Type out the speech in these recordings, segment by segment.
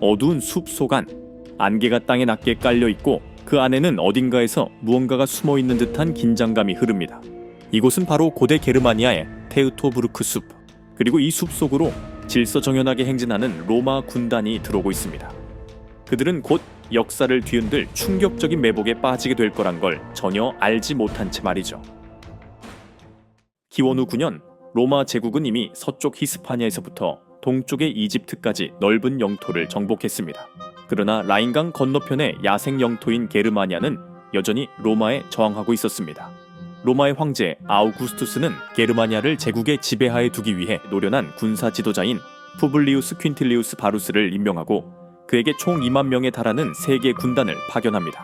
어두운 숲 속안 안개가 땅에 낮게 깔려 있고 그 안에는 어딘가에서 무언가가 숨어 있는 듯한 긴장감이 흐릅니다. 이곳은 바로 고대 게르마니아의 테우토부르크 숲. 그리고 이 숲 속으로 질서정연하게 행진하는 로마 군단이 들어오고 있습니다. 그들은 곧 역사를 뒤흔들 충격적인 매복에 빠지게 될 거란 걸 전혀 알지 못한 채 말이죠. 기원 후 9년 로마 제국은 이미 서쪽 히스파니아에서부터 동쪽의 이집트까지 넓은 영토를 정복했습니다. 그러나 라인강 건너편의 야생 영토인 게르마니아는 여전히 로마에 저항하고 있었습니다. 로마의 황제 아우구스투스는 게르마니아를 제국의 지배하에 두기 위해 노련한 군사 지도자인 푸블리우스 퀸틸리우스 바루스를 임명하고 그에게 총 2만 명에 달하는 세계 군단을 파견합니다.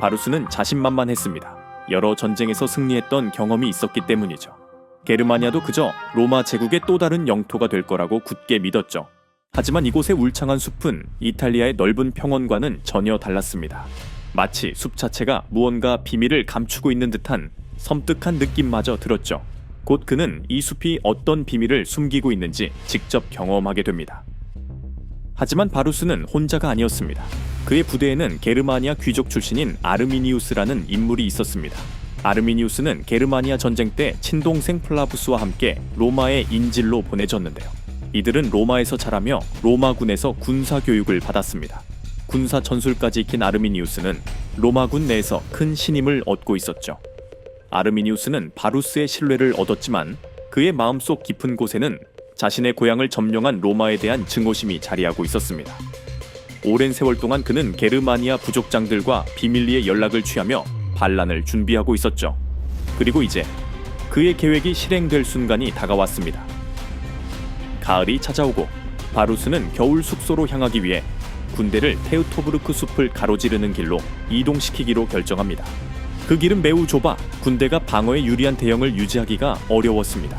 바루스는 자신만만했습니다. 여러 전쟁에서 승리했던 경험이 있었기 때문이죠. 게르마니아도 그저 로마 제국의 또 다른 영토가 될 거라고 굳게 믿었죠. 하지만 이곳의 울창한 숲은 이탈리아의 넓은 평원과는 전혀 달랐습니다. 마치 숲 자체가 무언가 비밀을 감추고 있는 듯한 섬뜩한 느낌마저 들었죠. 곧 그는 이 숲이 어떤 비밀을 숨기고 있는지 직접 경험하게 됩니다. 하지만 바루스는 혼자가 아니었습니다. 그의 부대에는 게르마니아 귀족 출신인 아르미니우스라는 인물이 있었습니다. 아르미니우스는 게르마니아 전쟁 때 친동생 플라부스와 함께 로마의 인질로 보내졌는데요. 이들은 로마에서 자라며 로마군에서 군사 교육을 받았습니다. 군사 전술까지 익힌 아르미니우스는 로마군 내에서 큰 신임을 얻고 있었죠. 아르미니우스는 바루스의 신뢰를 얻었지만 그의 마음속 깊은 곳에는 자신의 고향을 점령한 로마에 대한 증오심이 자리하고 있었습니다. 오랜 세월 동안 그는 게르마니아 부족장들과 비밀리에 연락을 취하며 반란을 준비하고 있었죠. 그리고 이제 그의 계획이 실행될 순간이 다가왔습니다. 가을이 찾아오고 바루스는 겨울 숙소로 향하기 위해 군대를 테우토브르크 숲을 가로지르는 길로 이동시키기로 결정합니다. 그 길은 매우 좁아 군대가 방어에 유리한 대형을 유지하기가 어려웠습니다.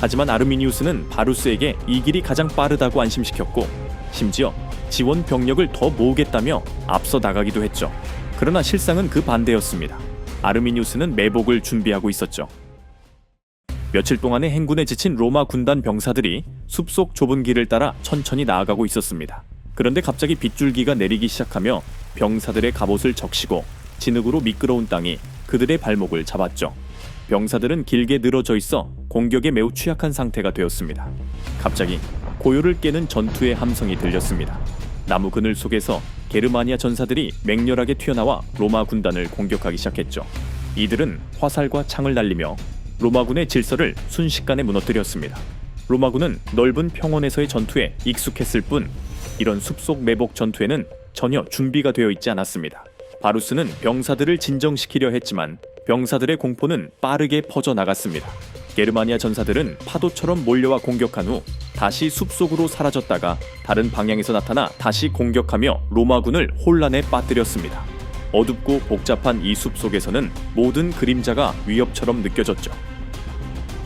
하지만 아르미니우스는 바루스에게 이 길이 가장 빠르다고 안심시켰고 심지어 지원 병력을 더 모으겠다며 앞서 나가기도 했죠. 그러나 실상은 그 반대였습니다. 아르미니우스는 매복을 준비하고 있었죠. 며칠 동안의 행군에 지친 로마 군단 병사들이 숲속 좁은 길을 따라 천천히 나아가고 있었습니다. 그런데 갑자기 빗줄기가 내리기 시작하며 병사들의 갑옷을 적시고 진흙으로 미끄러운 땅이 그들의 발목을 잡았죠. 병사들은 길게 늘어져 있어 공격에 매우 취약한 상태가 되었습니다. 갑자기 고요를 깨는 전투의 함성이 들렸습니다. 나무 그늘 속에서 게르마니아 전사들이 맹렬하게 튀어나와 로마 군단을 공격하기 시작했죠. 이들은 화살과 창을 날리며 로마군의 질서를 순식간에 무너뜨렸습니다. 로마군은 넓은 평원에서의 전투에 익숙했을 뿐 이런 숲속 매복 전투에는 전혀 준비가 되어 있지 않았습니다. 바루스는 병사들을 진정시키려 했지만 병사들의 공포는 빠르게 퍼져 나갔습니다. 게르마니아 전사들은 파도처럼 몰려와 공격한 후 다시 숲속으로 사라졌다가 다른 방향에서 나타나 다시 공격하며 로마군을 혼란에 빠뜨렸습니다. 어둡고 복잡한 이 숲 속에서는 모든 그림자가 위협처럼 느껴졌죠.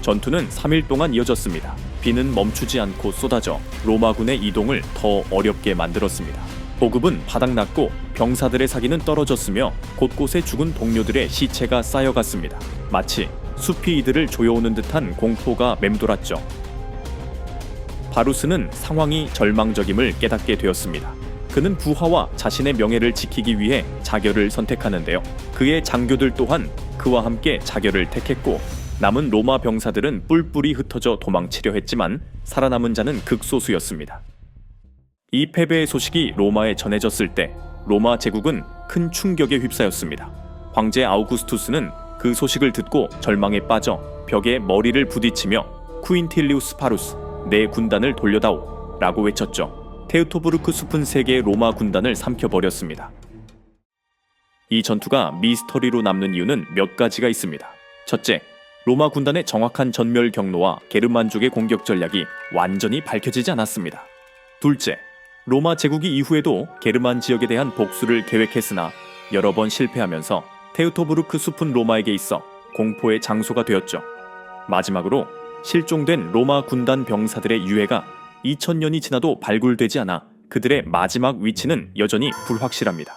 전투는 3일 동안 이어졌습니다. 비는 멈추지 않고 쏟아져 로마군의 이동을 더 어렵게 만들었습니다. 보급은 바닥났고 병사들의 사기는 떨어졌으며 곳곳에 죽은 동료들의 시체가 쌓여갔습니다. 마치 숲이 이들을 조여오는 듯한 공포가 맴돌았죠. 바루스는 상황이 절망적임을 깨닫게 되었습니다. 그는 부하와 자신의 명예를 지키기 위해 자결을 선택하는데요. 그의 장교들 또한 그와 함께 자결을 택했고 남은 로마 병사들은 뿔뿔이 흩어져 도망치려 했지만 살아남은 자는 극소수였습니다. 이 패배의 소식이 로마에 전해졌을 때 로마 제국은 큰 충격에 휩싸였습니다. 황제 아우구스투스는 그 소식을 듣고 절망에 빠져 벽에 머리를 부딪히며 쿠인틸리우스 파루스 내 군단을 돌려다오 라고 외쳤죠. 테우토브르크 숲은 세 개의 로마 군단을 삼켜버렸습니다. 이 전투가 미스터리로 남는 이유는 몇 가지가 있습니다. 첫째, 로마 군단의 정확한 전멸 경로와 게르만족의 공격 전략이 완전히 밝혀지지 않았습니다. 둘째, 로마 제국이 이후에도 게르만 지역에 대한 복수를 계획했으나 여러 번 실패하면서 테우토브르크 숲은 로마에게 있어 공포의 장소가 되었죠. 마지막으로 실종된 로마 군단 병사들의 유해가 2000년이 지나도 발굴되지 않아 그들의 마지막 위치는 여전히 불확실합니다.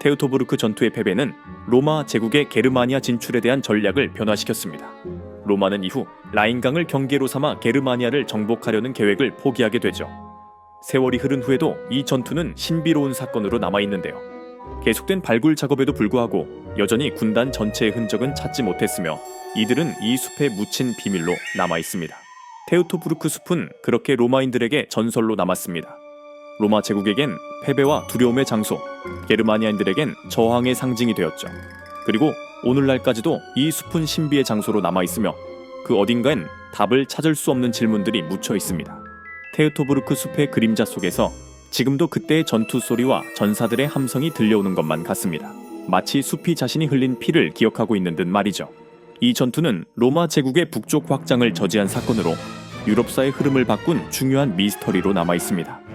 테우토브르크 전투의 패배는 로마 제국의 게르마니아 진출에 대한 전략을 변화시켰습니다. 로마는 이후 라인강을 경계로 삼아 게르마니아를 정복하려는 계획을 포기하게 되죠. 세월이 흐른 후에도 이 전투는 신비로운 사건으로 남아 있는데요. 계속된 발굴 작업에도 불구하고 여전히 군단 전체의 흔적은 찾지 못했으며 이들은 이 숲의 묻힌 비밀로 남아 있습니다. 테우토부르크 숲은 그렇게 로마인들에게 전설로 남았습니다. 로마 제국에겐 패배와 두려움의 장소, 게르마니아인들에겐 저항의 상징이 되었죠. 그리고 오늘날까지도 이 숲은 신비의 장소로 남아 있으며 그 어딘가엔 답을 찾을 수 없는 질문들이 묻혀 있습니다. 테우토부르크 숲의 그림자 속에서 지금도 그때의 전투 소리와 전사들의 함성이 들려오는 것만 같습니다. 마치 숲이 자신이 흘린 피를 기억하고 있는 듯 말이죠. 이 전투는 로마 제국의 북쪽 확장을 저지한 사건으로 유럽사의 흐름을 바꾼 중요한 미스터리로 남아 있습니다.